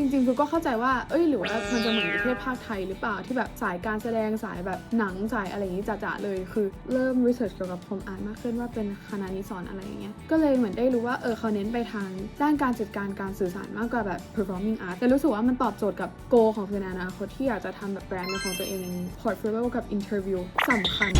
จริงๆฟิวก็เข้าใจว่า เอ้ยหรือว่ามันจะเหมือนประเทศภาคไทยหรือเปล่าที่แบบสายการแสดงสายแบบหนังสายอะไรอย่างนี้จ๋าๆเลย คือเริ่มรีเสิร์ชเกี่ยวกับคอมอาร์ตมากขึ้นว่าเป็นคณะนี้สอนอะไรอย่างเงี้ยก็เลยเหมือนได้รู้ว่าเออเขาเน้นไปทางด้านการจัดการการสื่อสารมากกว่าแบบ performing art แต่รู้สึกว่ามันตอบโจทย์กับ goal ของฟิวในอนาคตที่อยากจะทำแบบแบรนด์ของตัวเอง portfolio กับ interview สำคัญ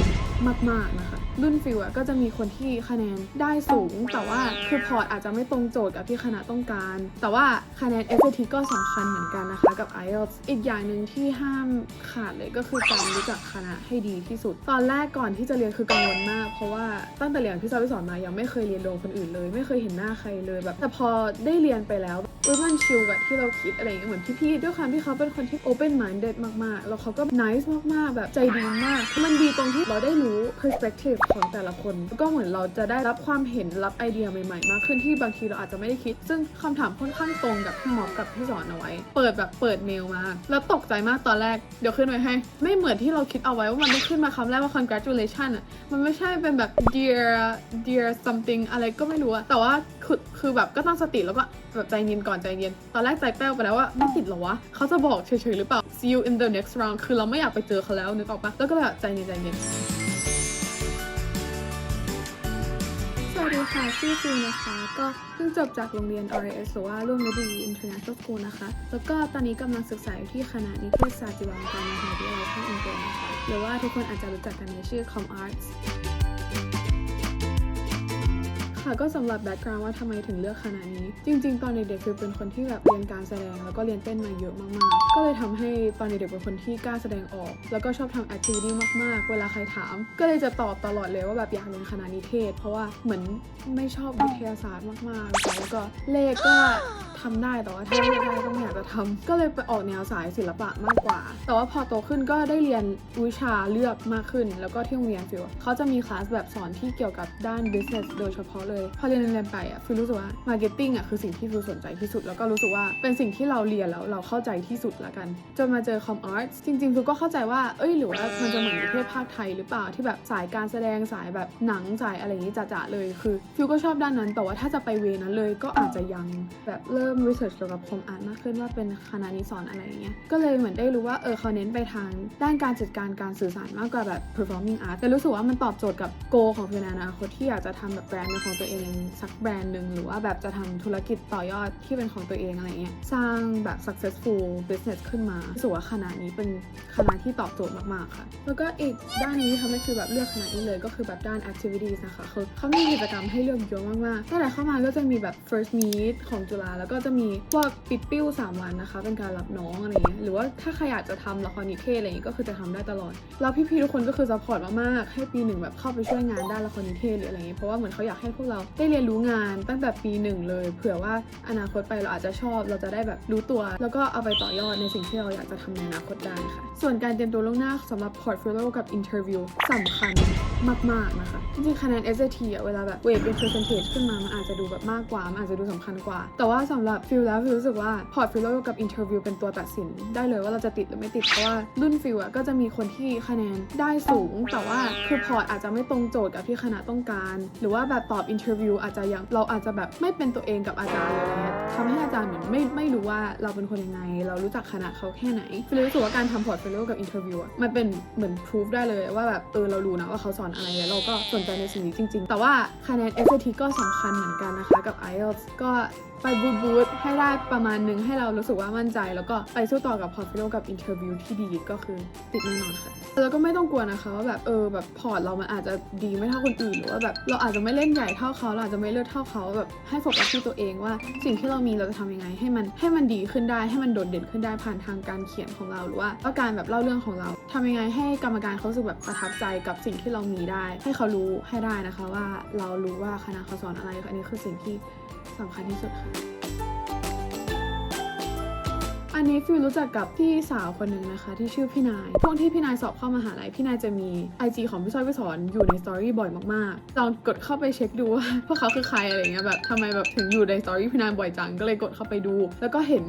มากๆนะคะรุ่นฟิวอะก็จะมีคนที่คะแนนได้สูง แต่ว่าคือพอร์ตอาจจะไม่ตรงโจทย์กับที่คณะต้องการ แต่ว่าคะแนน SAT ก็สำคัญเหมือนกันนะคะกับ IELTS อีกอย่างหนึ่งที่ห้ามขาดเลยก็คือการรู้จักคณะให้ดีที่สุด ตอนแรกก่อนที่จะเรียนคือกังวลมาก เพราะว่าตั้งแต่เรียนพี่ซอยพี่สอนมายังไม่เคยเรียนโรงคนอื่นเลย ไม่เคยเห็นหน้าใครเลยแบบแต่พอได้เรียนไปแล้วเอ้ยมันชิลกับที่เราคิดอะไรอย่างเงี้ยเหมือนพี่ๆด้วยความที่เขาเป็นคนที่ open minded มากๆ แล้วเขาก็ nice มากๆ แบบใจดีมาก มันดีตรงที่เราได้รู้ perspective ของแต่ละคน ก็เหมือนเราจะได้รับความเห็นรับไอเดียใหม่ๆ มากขึ้นที่บางทีเราอาจจะไม่ได้คิด ซึ่งคำถามค่อนข้างตรงกับที่หมอกับที่สอนเอาไว้ เปิดแบบเปิดเมลมา แล้วตกใจมากตอนแรก เดี๋ยวขึ้นไว้ให้ ไม่เหมือนที่เราคิดเอาไว้ว่ามันไม่ขึ้นมาคำแรกว่า congratulation อะ มันไม่ใช่เป็นแบบ dear dear something อะไรก็ไม่รู้อะแต่ว่าคือคือแบบก็ตั้งสติแล้วก็แบบใจเย็นก่อนใจเย็น ตอนแรกใจแป้วไปแล้วว่าไม่ติดหรอวะเขาจะบอกเฉยๆหรือเปล่า see you in the next round คือเราไม่อยากไปเจอเขาแล้วนึกออกปะแล้วก็แบบใจเย็นใจเย็น ค่ะ ชื่อฟิวนะคะ ก็เพิ่งจบจากโรงเรียน RAS หรือว่าร่วมฤดี International School นะคะ แล้วก็ตอนนี้กำลังศึกษาอยู่ที่คณะนิเทศศาสตร์จุฬาลงกรณ์มหาวิทยาลัยภาคอินเตอร์นะคะ หรือว่าทุกคนอาจจะรู้จักกันในชื่อ Com Arts ค่ะก็สำหรับแบ็กกราวด์ว่าทำไมถึงเลือกคณะนี้ จริง ๆ ตอนเด็กๆคือเป็นคนที่แบบเรียนการแสดงแล้วก็เรียนเต้นมาเยอะมากๆ ก็เลยทำให้ตอนเด็กๆเป็นคนที่กล้าแสดงออก แล้วก็ชอบทำแอคทิวิตี้มากๆ เวลาใครถาม ก็เลยจะตอบตลอดเลยว่าแบบอยากเรียนคณะนิเทศ เพราะว่าเหมือนไม่ชอบวิทยาศาสตร์มากๆ แล้วก็เลขก็ ทำได้แต่ว่าถ้าเลือกได้ก็ไม่อยากจะทำก็เลยไปออกแนวสายศิลปะมากกว่า แต่ว่าพอโตขึ้นก็ได้เรียนวิชาเลือกมากขึ้น แล้วก็ที่โรงเรียนฟิวเขาจะมีคลาสแบบสอนที่เกี่ยวกับด้าน business โดยเฉพาะเลย พอเรียนเรียนไปอะฟิวรู้สึกว่า marketing อะคือสิ่งที่ฟิวสนใจที่สุด แล้วก็รู้สึกว่าเป็นสิ่งที่เราเรียนแล้วเราเข้าใจที่สุดละกัน จนมาเจอ com arts จริงๆฟิวก็เข้าใจว่าเอ้ยหรือว่ามันจะเหมือนประเทศภาคไทยหรือเปล่าที่แบบสายการแสดงสายแบบหนังสายอะไรอย่างนี้จ๋าๆเลยคือฟิวก็ชอบด้านนั้นแต่ว่าถ้าจะไปเวนั้นเลยก็อาจจะยังแบบเริ่ม research เกี่ยวกับคอมอาร์ตมากขึ้นว่าเป็นคณะนี้สอนอะไรอย่างเงี้ย ก็เลยเหมือนได้รู้ว่าเออเขาเน้นไปทางด้านการจัดการการสื่อสารมากกว่าแบบ performing art แต่รู้สึกว่ามันตอบโจทย์กับ goal ของฟิวในอนาคตที่อยากจะทำแบบแบรนด์เป็นของตัวเองสักแบรนด์หนึ่งหรือว่าแบบจะทำธุรกิจต่อยอดที่เป็นของตัวเองอะไรเงี้ยสร้างแบบ successful business ขึ้นมารู้สึกว่าคณะนี้เป็นคณะที่ตอบโจทย์มากๆค่ะ แล้วก็อีกด้านนี้ที่ทำให้คือแบบเลือกคณะนี้เลยก็คือแบบด้าน activities นะคะคือเขามีกิจกรรมให้เลือกเยอะมากๆตั้งแต่เข้ามาก็จะมีแบบ first meet ของจุฬาแล้วก็จะมีพวกปิดปิ้ว 3 วันนะคะ เป็นการรับน้องอะไรเงี้ยหรือว่าถ้าใครอยากจะทำละครนิเทศอะไรเงี้ยก็คือจะทำได้ตลอด แล้วพี่ๆทุกคนก็คือ support มากๆให้ปีหนึ่งแบบเข้าไปช่วยงานด้านละครนิเทศหรืออะไรเงี้ยเพราะว่าเหมือนเขาอยากให้พวกเราได้เรียนรู้งานตั้งแต่ปีหนึ่งเลย เผื่อว่าอนาคตไปเราอาจจะชอบ เราจะได้แบบรู้ตัว แล้วก็เอาไปต่อยอดในสิ่งที่เราอยากจะทำในอนาคตได้ค่ะ ส่วนการเตรียมตัวล่วงหน้าสำหรับ portfolio กับ interview สำคัญมากๆนะคะจริงๆคะแนน SAT อะเวลาแบบเวทเป็น percentage ขึ้นมามันอาจจะดูแบบมากกว่ามันอาจจะดูสำคัญกว่า แต่ว่าสำหรับฟิลแล้วฟิลรู้สึกว่า portfolio กับ interview เป็นตัวตัดสิน ได้เลยว่าเราจะติดหรือไม่ติด เพราะว่ารุ่นฟิลอะก็จะมีคนที่คะแนนได้สูง แต่ว่าคือพอร์ตอาจจะไม่ตรงโจทย์กับที่คณะต้องการ หรือว่าแบบตอบ interview อาจจะยังเราอาจจะแบบไม่เป็นตัวเองกับอาจารย์เลยอะไรเงี้ยทำให้อาจารย์เหมือนไม่ไม่รู้ว่าเราเป็นคนยังไง เรารู้จักคณะเขาแค่ไหนฟิลรู้สึกว่าการทำ portfolio กับ interview อะมันเป็นเหมือน proof ได้เลยว่าแบบเออเรารู้นะว่าเขาสอนอะไรแล้วเราก็สนใจในสิ่งนี้จริง ๆ แต่ว่าคะแนน SAT ก็สำคัญเหมือนกันนะคะกับ IELTS ก็ไปบูทบูทให้ได้ประมาณนึงให้เรารู้สึกว่ามั่นใจ แล้วก็ไปสู้ต่อกับ portfolio กับ interview ที่ดีก็คือติดแน่นอนค่ะ แล้วก็ไม่ต้องกลัวนะคะว่าแบบเออแบบพอร์ตเรามันอาจจะดีไม่เท่าคนอื่นหรือว่าแบบเราอาจจะไม่เล่นใหญ่เท่าเขาเราอาจจะไม่เลิศเท่าเขาแบบให้โฟกัสที่ตัวเองว่า สิ่งที่เรามีเราจะทำยังไง ให้มันให้มันดีขึ้นได้ให้มันโดดเด่นขึ้นได้ผ่านทางการเขียนของเราหรือว่าว่าการแบบเล่าเรื่องของเราทำยังไงให้กรรมการเขาสึกแบบประทับใจกับสิ่งที่เรามีได้ ให้เขารู้ให้ได้นะคะว่าเรารู้ว่าคณะเขาสอนอะไรอันนี้คือสิ่งที่สำคัญที่สุดค่ะ อันนี้ฟิวรู้จักกับพี่สาวคนหนึ่งนะคะ ที่ชื่อพี่นายช่วงที่พี่นายสอบเข้ามหาลัยพี่นายจะมี IG ของพี่ซอยพี่สอนอยู่ในสตอรี่บ่อยมากๆลองกดเข้าไปเช็คดูว่าพวกเขาคือใครอะไรเงี้ยแบบทำไมแบบถึงอยู่ในสตอรี่พี่นายบ่อยจังก็เลยกดเข้าไปดู แล้วก็เห็น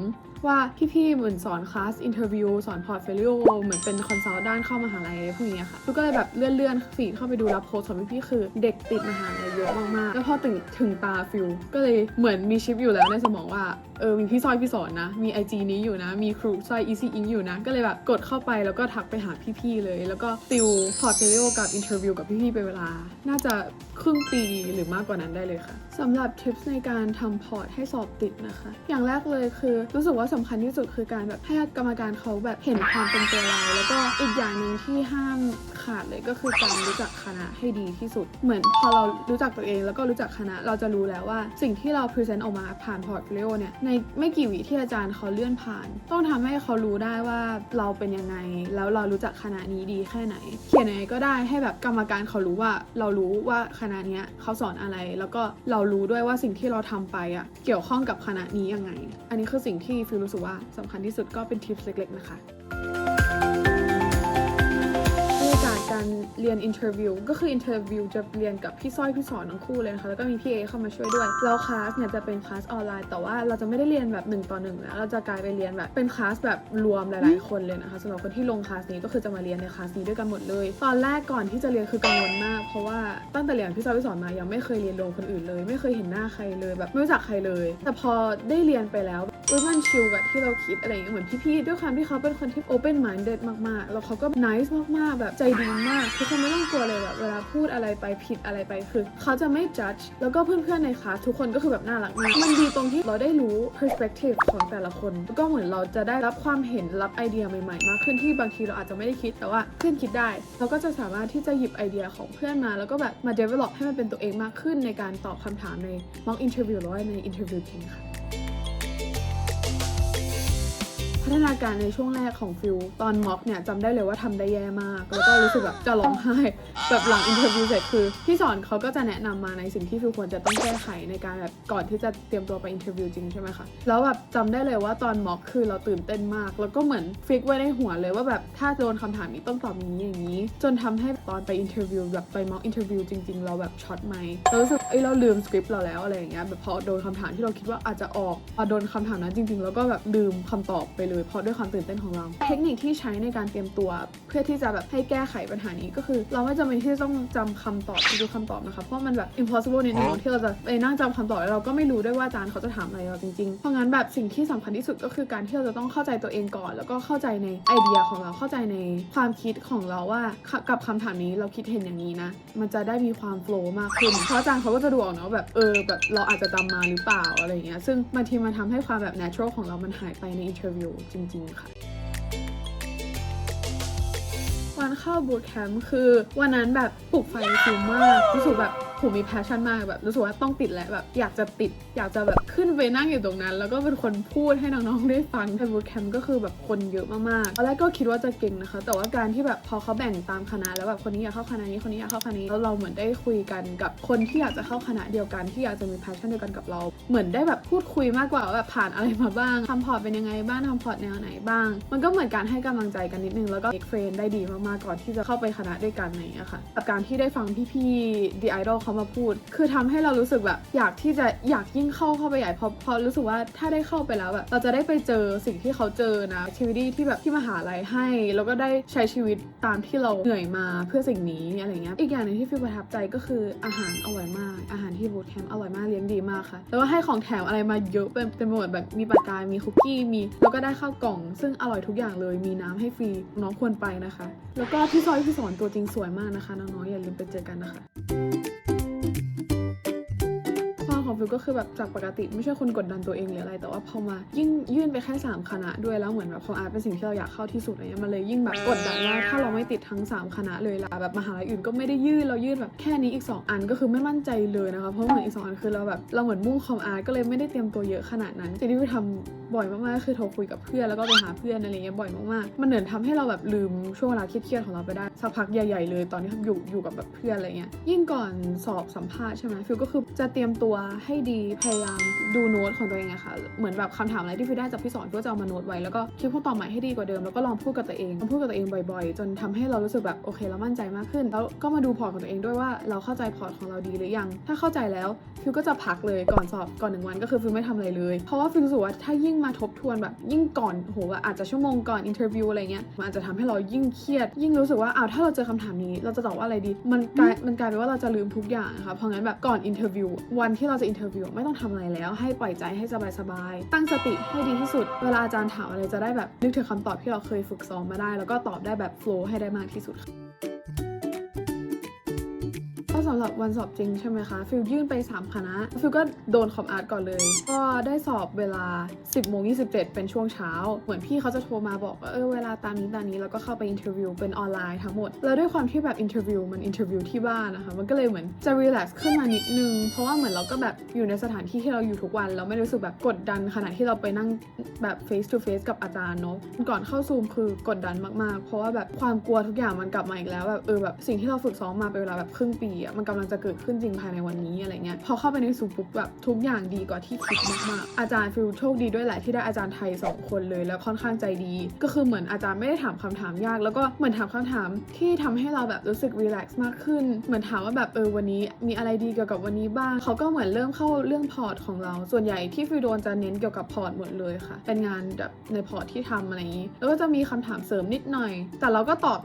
ว่าพี่ๆเหมือนสอนคลาสอินเทอร์วิวสอนพอร์ตโฟลิโอเหมือนเป็นคอนซัลท์ด้านเข้ามหาลัยพวกนี้ค่ะฟิวก็เลยแบบเลื่อนๆฟีดเข้าไปดูรับโพสต์ของพี่ๆคือเด็กติดมหาลัยเยอะมากๆแล้วพอถึงถึงตาฟิวก็เลยเหมือนมีชิปอยู่แล้วในสมองว่าเออมีพี่ซอยพี่สอนนะ มี IG นี้อยู่นะ มีครูซอย Easy Ink อยู่นะ ก็เลยแบบกดเข้าไปแล้วก็ทักไปหาพี่ๆเลย แล้วก็ติวพอร์ตโฟลิโอกับอินเทอร์วิวกับพี่ๆไปเวลา น่าจะครึ่งปีหรือมากกว่านั้นได้เลยค่ะสำหรับทิปในการทำพอร์ตให้สอบติดนะคะ อย่างแรกเลยคือรู้สึกว่าสำคัญที่สุดคือการแบบให้กรรมการเขาแบบเห็นความเป็นตัวเรา แล้วก็อีกอย่างหนึ่งที่ห้ามขาดเลยก็คือการรู้จักคณะให้ดีที่สุด เหมือนพอเรารู้จักตัวเอง แล้วก็รู้จักคณะเราจะรู้แล้วว่าสิ่งที่เราพรีเซนต์ออกมาผ่านพอร์ตโฟลิโอเนี่ยในไม่กี่วิที่อาจารย์เขาเลื่อนผ่าน ต้องทำให้เขารู้ได้ว่าเราเป็นยังไง แล้วเรารู้จักคณะนี้ดีแค่ไหน เขียนยังไงก็ได้ให้แบบกรรมการเขารู้ว่าเรารู้ว่าคณะเนี้ยเขาสอนอะไร แล้วก็เรารู้ด้วยว่าสิ่งที่เราทำไปอะเกี่ยวข้องกับคณะนี้ยังไง อันนี้คือสิ่งที่ฟิลรู้สึกว่าสำคัญที่สุดก็เป็นทิปเล็กๆนะคะ การเรียนอินเทอร์วิวก็คืออินเทอร์วิวจะเรียนกับพี่สร้อยพี่สอนทั้งคู่เลยนะคะแล้วก็มีพี่เอเข้ามาช่วยด้วยแล้วคลาสเนี่ยจะเป็นคลาสออนไลน์แต่ว่าเราจะไม่ได้เรียนแบบ1ต่อหนึ่งแล้วเราจะกลายไปเรียนแบบเป็นคลาสแบบรวมหลาย ๆ คนเลยนะคะสำหรับคนที่ลงคลาสนี้ก็คือจะมาเรียนในคลาสนี้ด้วยกันหมดเลย ตอนแรกก่อนที่จะเรียนคือกังวลมาก เพราะว่าตั้งแต่เรียนพี่สร้อยพี่สอนมายังไม่เคยเรียนโรงคนอื่นเลย ไม่เคยเห็นหน้าใครเลยแบบไม่รู้จักใครเลย แต่พอได้เรียนไปแล้วเออมันชิลกับที่เราคิดอะไรอย่างเงี้ยเหมือนพี่ๆด้วยความที่เขาเป็นคนที่ open minded มากๆ แล้วเขาก็ nice มากๆ แบบใจดีมากทุกคนไม่ต้องกลัวเลยแบบเวลาพูดอะไรไปผิดอะไรไปคือเขาจะไม่ judge แล้วก็เพื่อนๆในคลาสทุกคนก็คือแบบน่ารักมากมันดีตรงที่เราได้รู้ perspective ของแต่ละคนแล้วก็เหมือนเราจะได้รับความเห็นรับไอเดียใหม่ๆ มากขึ้นที่บางทีเราอาจจะไม่ได้คิดแต่ว่าเพื่อนคิดได้ เราก็จะสามารถที่จะหยิบไอเดียของเพื่อนมา แล้วก็แบบมา develop ให้มันเป็นตัวเองมากขึ้นในการตอบคำถามใน mock interview หรือว่าใน interview จริงค่ะ ฒนาการในช่วงแรกของฟิลตอนม็อกเนี่ยจำได้เลยว่าทำได้แย่มาก แล้วก็รู้สึกแบบจะร้องไห้แบบหลังอินเทอร์วิวเสร็จคือพี่สอนเขาก็จะแนะนำมาในสิ่งที่ฟิลควรจะต้องแก้ไขในการแบบก่อนที่จะเตรียมตัวไปอินเทอร์วิวจริงใช่ไหมคะแล้วแบบจำได้เลยว่าตอนม็อกคือเราตื่นเต้นมาก แล้วก็เหมือนฟิกไว้ในหัวเลยว่าแบบถ้าโดนคำถามนี้ต้องตอบอย่างนี้อย่างนี้ จนทำให้ตอนไปอินเทอร์วิวแบบไปม็อกอินเทอร์วิวจริงๆ เราแบบช็อตไหมเรารู้สึกเอ้ยเราลืมสคริปต์เราแล้วอะไรอย่างเงี้ยแบบพอโดนคำถามที่เราคิดว่าอาจจะออกพอโดนคำถามนั้นจริง ๆ แล้วก็แบบลืมคำตอบไปเลยเพราะด้วยความตื่นเต้นของเรา เทคนิคที่ใช้ในการเตรียมตัว เพื่อที่จะแบบให้แก้ไขปัญหานี้ก็คือ เราไม่จำเป็นที่จะต้องจำคำตอบทุกๆคำตอบนะคะ เพราะมันแบบ impossible นิดนึงที่เราจะไปนั่งจำคำตอบแล้วเราก็ไม่รู้ด้วยว่าอาจารย์เขาจะถามอะไรเราจริงๆ เพราะงั้นแบบสิ่งที่สำคัญที่สุดก็คือการที่เราจะต้องเข้าใจตัวเองก่อน แล้วก็เข้าใจในไอเดียของเราเข้าใจในความคิดของเราว่ากับคำถามนี้เราคิดเห็นอย่างนี้นะ มันจะได้มีความโฟล์มากขึ้น เพราะอาจารย์เขาก็จะดูออกเนาะแบบเออแบบเราอาจจะจำมาหรือเปล่าอะไรอย่างเงี้ย ซึ่งบางทีมันทำให้ความแบบ natural ของเรามันหายไปในอินเทอร์วิวจริง ๆ ค่ะ วัน เข้าบูตแคมป์คือวันนั้นแบบปลุกไฟสูงมากรู้สึกแบบผมมีแพชชั่นมากแบบรู้สึกว่าต้องติดแหละแบบอยากจะติด อยากจะแบบขึ้นไปนั่งอยู่ตรงนั้น แล้วก็เป็นคนพูดให้น้องๆได้ฟังแต่บูตแคมป์ก็คือแบบคนเยอะมากๆตอนแรกก็คิดว่าจะเก่งนะคะ แต่ว่าการที่แบบพอเขาแบ่งตามคณะแล้วแบบคนนี้อยากเข้าคณะนี้คนนี้อยากเข้าคณะนี้แล้วเราเหมือนได้คุยกันกับคนที่อยากจะเข้าคณะเดียวกันที่อยากจะมีแพชชั่นเดียวกันกับเรา เหมือนได้แบบพูดคุยมากกว่าแบบผ่านอะไรมาบ้างทำพอร์ตเป็นยังไงบ้างทำพอร์ตแนวไหนบ้าง มันก็เหมือนการให้กำลังใจกันนิดนึงแล้วก็เอกเฟรนได้ดีมากๆก่อนที่จะเข้าไปคณะด้วยกันอะไรอย่างเงี้ยค่ะกับการที่ได้ฟังพี่ๆ The Idol เขามาพูด คือทำให้เรารู้สึกแบบอยากที่จะอยากยิ่งเข้าเข้าไปใหญ่เพราะเพราะรู้สึกว่าถ้าได้เข้าไปแล้วแบบเราจะได้ไปเจอสิ่งที่เขาเจอนะชีวิตที่แบบที่มหาลัยให้ แล้วก็ได้ใช้ชีวิตตามที่เราเหนื่อยมาเพื่อสิ่งนี้อะไรเงี้ยอีกอย่างหนึ่งที่ฟิลประทับใจก็คืออาหารอร่อยมาก อาหารที่บูธแคมป์อร่อยมากเลี้ยงดีมากค่ะแล้วก็ให้ของแถมอะไรมาเยอะเป็นเต็มไปหมดแบบมีปากกา มีคุกกี้มี แล้วก็ได้ข้าวกล่อง ซึ่งอร่อยทุกอย่างเลยมีน้ำให้ฟรีน้องควรไปนะคะ แล้วก็พี่ซอยพี่สอนตัวจริงสวยมากนะคะน้องๆอย่าลืมไปเจอกันนะคะ ฟิลก็คือแบบจากปกติไม่ใช่คนกดดันตัวเองหรืออะไร แต่ว่าพอมายิ่งยื่นไปแค่ 3 คณะด้วยแล้วเหมือนแบบคอมอาร์ตเป็นสิ่งที่เราอยากเข้าที่สุดอะไรเงี้ยมันเลยยิ่งแบบกดดันว่าถ้าเราไม่ติดทั้ง 3 คณะเลยล่ะแบบมหาลัยอื่นก็ไม่ได้ยื่นเรายื่นแบบแค่นี้อีก 2 อันก็คือไม่มั่นใจเลยนะคะเพราะเหมือนอีก 2 อันคือเราแบบเราเหมือนมุ่งคอมอาร์ตก็เลยไม่ได้เตรียมตัวเยอะขนาดนั้นสิ่งที่ฟิลทำบ่อยมากๆก็คือโทรคุยกับเพื่อนแล้วก็ไปหาเพื่อนอะไรเงี้ยบ่อยมากๆมันเหมือนทำให้เราแบบลืมช่วงเวลาเครียดๆของเราไปได้สักพักใหญ่ ๆ เลยตอนที่อยู่อยู่กับแบบเพื่อนอะไรเงี้ยยิ่งก่อนสอบสัมภาษณ์ใช่ไหมฟิลก็คือจะเตรียมตัวให้ดีพยายามดูโน้ตของตัวเองอะค่ะเหมือนแบบคำถามอะไรที่ฟิลได้จากพี่สอนก็จะเอามาโน้ตไว้แล้วก็คิดคำตอบใหม่ให้ดีกว่าเดิมแล้วก็ลองพูดกับตัวเองลองพูดกับตัวเองบ่อยๆ จนทำให้เรารู้สึกแบบโอเคเรามั่นใจมากขึ้น แล้วก็มาดูพอร์ตของตัวเองด้วยว่าเราเข้าใจพอร์ตของเราดีหรือยัง ถ้าเข้าใจแล้วฟิลก็จะพักเลยก่อนสอบก่อนหนึ่งวันก็คือฟิลไม่ทำอะไรเลยเพราะว่าฟิลรู้สึกว่าถ้ายิ่งมาทบทวนแบบ ยิ่งก่อนโหแบบอาจจะชั่วโมงก่อนอินเทอร์วิวอะไรเงี้ยมันอาจจะทำให้เรายิ่งเครียด ยิ่งรู้สึกว่าอ้าวถ้าเราเจอคำถามนี้ เราจะตอบว่าอะไรดี มันกลายมันกลายเป็นว่าเราจะลืมทุกอย่างนะคะเพราะงั้นแบบก่อนอินเทอร์วิววันที่เราจะอินเทอร์วิวไม่ต้องทำอะไรแล้ว ให้ปล่อยใจให้สบายๆตั้งสติให้ดีที่สุด เวลาอาจารย์ถามอะไรจะได้แบบนึกถึงคำตอบที่เราเคยฝึกซ้อมมาได้ แล้วก็ตอบได้แบบโฟล์ให้ได้มากที่สุดค่ะ ก็สำหรับวันสอบจริงใช่ไหมคะ ฟิลยื่นไป 3 คณะ ฟิลก็โดนคอมอาร์ตก่อนเลย ก็ได้สอบเวลา 10โมง27 เป็นช่วงเช้า เหมือนพี่เขาจะโทรมาบอกว่าเออเวลาตามนี้ตามนี้แล้วก็เข้าไปอินเทอร์วิวเป็นออนไลน์ทั้งหมด แล้วด้วยความที่แบบอินเทอร์วิวมันอินเทอร์วิวที่บ้านนะคะ มันก็เลยเหมือนจะรีแลกซ์ขึ้นมานิดนึง เพราะว่าเหมือนเราก็แบบอยู่ในสถานที่ที่เราอยู่ทุกวัน เราไม่รู้สึกแบบกดดันขณะที่เราไปนั่งแบบ face to face กับอาจารย์เนาะ ก่อนเข้าซูมคือกดดันมากๆ เพราะว่าแบบความกลัวทุกอย่างมันกลับมาอีกแล้วแบบเออแบบสิ่งที่เราฝึกซ้อมมาเป็นเวลาแบบครึ่งปีอะมันกำลังจะเกิดขึ้นจริงภายในวันนี้อะไรเงี้ยพอเข้าไปในซูปุ๊บแบบทุกอย่างดีกว่าที่คิดมากๆอาจารย์ฟิลโชคดีด้วยแหละที่ได้อาจารย์ไทยสองคนเลยแล้วค่อนข้างใจดี ก็คือเหมือนอาจารย์ไม่ได้ถามคำถามยาก แล้วก็เหมือนถามคำถามที่ทำให้เราแบบรู้สึกรีแลกซ์มากขึ้น เหมือนถามว่าแบบเออวันนี้มีอะไรดีเกี่ยวกับวันนี้บ้างเขาก็เหมือนเริ่มเข้าเรื่องพอร์ตของเรา ส่วนใหญ่ที่ฟิลโดนจะเน้นเกี่ยวกับพอร์ตหมดเลยค่ะ เป็นงานแบบในพอร์ตที่ทำอะไรอย่างนี้ แล้วก็จะมีคำถามเสริมนิดหน่อย แต่เราก็ตอบ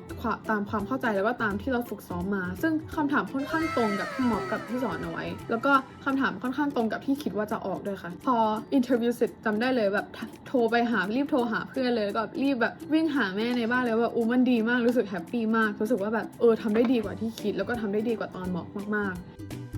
ตามความเข้าใจแล้วก็ตามที่เราฝึกซ้อมมา ซึ่งคำถามค่อนข้างตรงกับที่หมอกับที่สอนเอาไว้ แล้วก็คำถามค่อนข้างตรงกับที่คิดว่าจะออกด้วยค่ะ พออินเทอร์วิวเสร็จจำได้เลยแบบโทรไปหารีบโทรหาเพื่อนเลยแล้วก็รีบแบบวิ่งหาแม่ในบ้านเลยว่าอูมันดีมากรู้สึกแฮปปี้มากรู้สึกว่าแบบเออทำได้ดีกว่าที่คิด แล้วก็ทำได้ดีกว่าตอนมอบมากๆ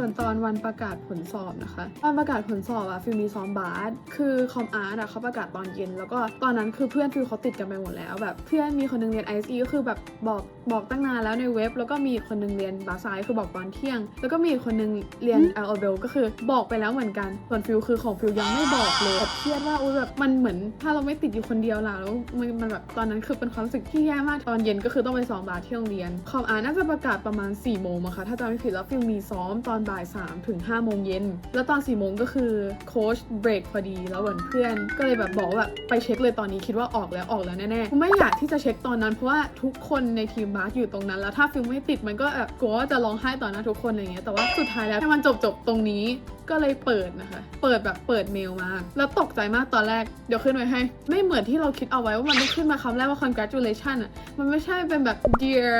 ส่วนตอนวันประกาศผลสอบนะคะตอนประกาศผลสอบอะฟิลมีซ้อมบาสคือคอมอาร์ตอะเขาประกาศตอนเย็น แล้วก็ตอนนั้นคือเพื่อนฟิลเขาติดกันไปหมดแล้วแบบเพื่อนมีคนหนึงเรียน ISE ก็คือแบบบอกบอกตั้งนานแล้วในเว็บ แล้วก็มีอีกคนหนึงเรียนบาซายคือบอกตอนเที่ยง แล้วก็มีอีกคนหนึงเรียน l o b l ก็คือบอกไปแล้วเหมือนกันส่วนฟิลคือของฟิลยังไม่บอกเลยแบบเครียดว่าอุ้ยแบบมันเหมือนถ้าเราไม่ติดอยู่คนเดียวล่ะแล้วมันมันแบบตอนนั้นคือเป็นความรู้สึกที่แย่มากตอนเย็นก็คือต้องไปซ้อมบาสที่โรงเรียนคอมอาร์ตน่าจะประกาศประมาณ4ี่โมงอะค่ะถ้าจำไม่ผิดแล้วฟิลมีซ้อมตอนบ่าย3ามถึง5้าโมงเย็น แล้วตอน4ี่โมงก็คือโค้ชเบรกพอดีแล้วเหมือนเพื่อน ก็เลยแบบบอกว่าแบบไปเช็คเลยตอนนี้คิดว่าออกแล้วออกแล้วแน่ๆไม่อยากที่จะเช็คตอนนั้นเพราะว่าทุกคนในทีมบาสอยู่ตรงนั้น แล้วถ้าฟิลไม่ติดมันก็แบบกลัวว่าจะร้องไห้ต่อหน้าทุกคนอะไรเงี้ยแต่ว่าสุดท้ายแล้วให้มันจบจบตรงนี้ ก็เลยเปิดนะคะ เปิดแบบเปิดเมลมา แล้วตกใจมากตอนแรก เดี๋ยวขึ้นไว้ให้ ไม่เหมือนที่เราคิดเอาไว้ว่ามันไม่ขึ้นมาคำแรกว่า congratulation อะ มันไม่ใช่เป็นแบบ dear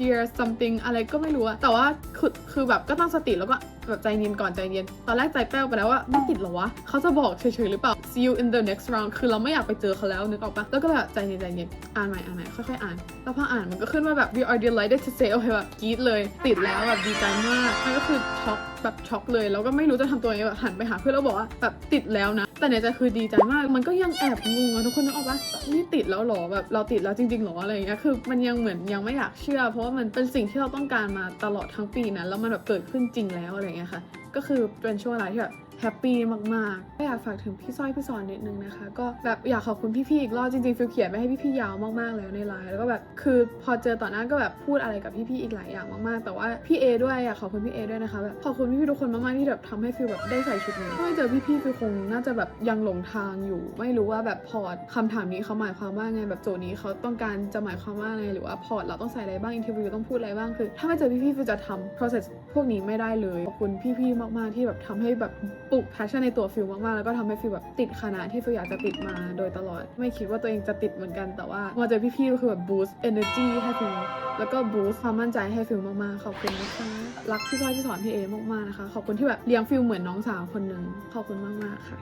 dear something อะไรก็ไม่รู้อะแต่ว่าคือคือแบบก็ตั้งสติแล้วก็แบบใจเย็นก่อนใจเย็น ตอนแรกใจแป้วไปแล้วว่าไม่ติดเหรอวะเขาจะบอกเฉยๆหรือเปล่า see you in the next round คือเราไม่อยากไปเจอเขาแล้วนึกออกปะแล้วก็แบบใจเย็นใจเย็นอ่านใหม่อ่านใหม่ค่อยๆอ่าน แล้วพออ่านมันก็ขึ้นว่าแบบ we are delighted to say โอเคแบบกรี๊ดเลย ติดแล้วแบบดีใจมากมันก็คือช็อกแบบช็อกเลยแล้วก็ไม่รู้จะทำตัวยังไงแบบหันไปหาเพื่อนแล้วบอกว่าแบบติดแล้วนะ แต่ในใจคือดีใจมากมันก็ยังแอบงงอะทุกคนนึกออกปะนี่ติดแล้วหรอแบบเราติดแล้วจริงๆหรออะไรอย่างเงี้ยคือมันยังเหมือนยังไม่อยากเชื่อ เพราะว่ามันเป็นสิ่งที่เราต้องการมาตลอดทั้งปีนั้นแล้วมันแบบเกิดขึ้นจริงแล้วอะไรอย่างเงี้ยค่ะ ก็คือเป็นช่วงเวลาที่แบบ แฮปปี้มากๆก็อยากฝากถึงพี่สร้อยพี่สอนนิดนึงนะคะ ก็แบบอยากขอบคุณพี่ๆอีกรอบจริงๆฟิลเขียนไปให้พี่ๆยาวมากๆแล้วในไลน์แล้วก็แบบคือพอเจอต่อหน้าก็แบบพูดอะไรกับพี่ๆอีกหลายอย่างมากๆ แต่ว่าพี่เอด้วยอยากขอบคุณพี่เอด้วยนะคะแบบขอบคุณพี่ๆทุกคนมากๆที่แบบทำให้ฟิลแบบได้ใส่ชุดนี้ถ้าไม่เจอพี่ๆฟิลคงน่าจะแบบยังหลงทางอยู่ ไม่รู้ว่าแบบพอร์ตคำถามนี้เขาหมายความว่าไงแบบโจทย์นี้เขาต้องการจะหมายความว่าไงหรือว่าพอร์ตเราต้องใส่อะไรบ้างอินเทอร์วิวต้องพูดอะไรบ้างคือ ถ้าไม่เจอพี่ๆฟิลจะทำ process พวกนี้ไม่ได้เลยขอบคุณพี่ๆมากๆที่แบบทำให้แบบลุก passion ในตัวฟิลมากๆ แล้วก็ทำให้ฟิลแบบติดคณะที่ฟิลอยากจะติดมาโดยตลอด ไม่คิดว่าตัวเองจะติดเหมือนกันแต่ว่ามาเจอพี่ๆก็คือแบบ boost energy ให้ฟิลแล้วก็ boost ความมั่นใจให้ฟิลมากๆ ขอบคุณนะคะรักพี่จ้อยพี่สอนพี่เอมากๆนะคะ ขอบคุณที่แบบเลี้ยงฟิลเหมือนน้องสาวคนหนึ่งขอบคุณมากๆค่ะ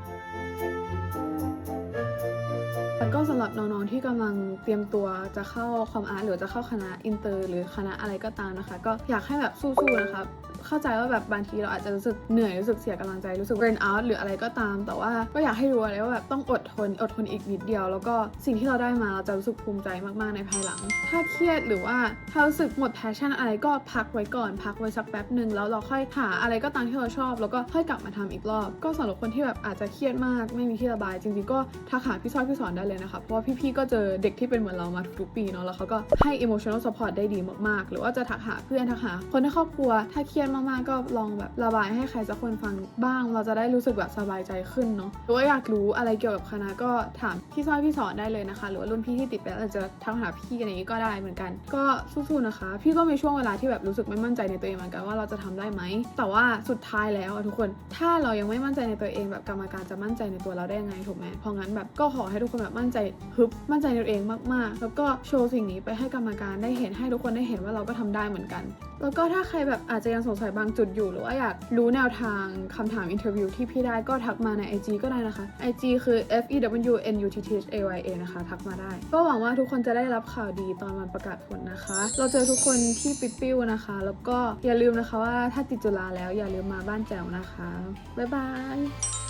แล้วก็สำหรับน้องๆที่กำลังเตรียมตัวจะเข้าคอมอาร์ตหรือจะเข้าคณะอินเตอร์ หรือคณะอะไรก็ตามนะคะ ก็อยากให้แบบสู้ๆนะคะ เข้าใจว่าแบบบางทีเราอาจจะรู้สึกเหนื่อยรู้สึกเสียกำลังใจรู้สึก burn out หรืออะไรก็ตาม แต่ว่าก็อยากให้รู้เลยว่าแบบต้องอดทนอดทนอีกนิดเดียว แล้วก็สิ่งที่เราได้มาเราจะรู้สึกภูมิใจมากๆในภายหลัง ถ้าเครียดหรือว่าถ้ารู้สึกหมด passion อะไรก็พักไว้ก่อน พักไว้สักแป๊บหนึ่งแล้วเราค่อยหาอะไรก็ตามที่เราชอบ แล้วก็ค่อยกลับมาทำอีกรอบ ก็สำหรับคนที่แบบอาจจะเครียดมากไม่มีที่ระบาย จริงๆก็ทักหาพี่ซอยพี่สอนได้เลยนะคะเพราะว่าพี่ๆก็เจอเด็กที่เป็นเหมือนเรามาทุกๆปีเนาะแล้วเขาก็ให้ emotional support ได้ดีมากๆ หรือว่าจะทักหาเพื่อนทักหาคนในครอบครัวถ้าเครียดมากๆ ก็ลองแบบระบายให้ใครสักคนฟังบ้าง เราจะได้รู้สึกแบบสบายใจขึ้นเนาะหรือว่าอยากรู้อะไรเกี่ยวกับคณะก็ถามพี่สร้อยพี่สอนได้เลยนะคะ หรือว่ารุ่นพี่ที่ติดไปแล้วอาจจะทักหาพี่กันอย่างนี้ก็ได้เหมือนกัน ก็สู้ๆนะคะ พี่ก็มีช่วงเวลาที่แบบรู้สึกไม่มั่นใจในตัวเองเหมือนกันว่าเราจะทำได้ไหมแต่ว่าสุดท้ายแล้วทุกคนถ้าเรายังไม่มั่นใจในตัวเองแบบกรรมการจะมั่นใจในตัวเราได้ยังไงถูกไหมเพราะงั้นแบบก็ขอให้ทุกคนแบบมั่นใจฮึบมั่นใจในตัวเองมากๆ แล้วก็โชว์สิ่งนี้ไปให้กรรมการได้เห็นให้ทุกคนได้เห็นว่าเราก็ทำได้เหมือนกัน แล้วก็ถ้าใครแบบอาจจะยังสงสัยบางจุดอยู่ หรือว่าอยากรู้แนวทางคำถามอินเทอร์วิวที่พี่ได้ก็ทักมาใน IG ก็ได้นะคะ IG คือ f e w n u t t h a y a นะคะ ทักมาได้ ก็หวังว่าทุกคนจะได้รับข่าวดีตอนวันประกาศผลนะคะ เราเจอทุกคนที่ปิ๊ปิ้วนะคะ แล้วก็อย่าลืมนะคะว่าถ้าติดจุฬาแล้วอย่าลืมมาบ้านแจ๋วนะคะบ๊ายบาย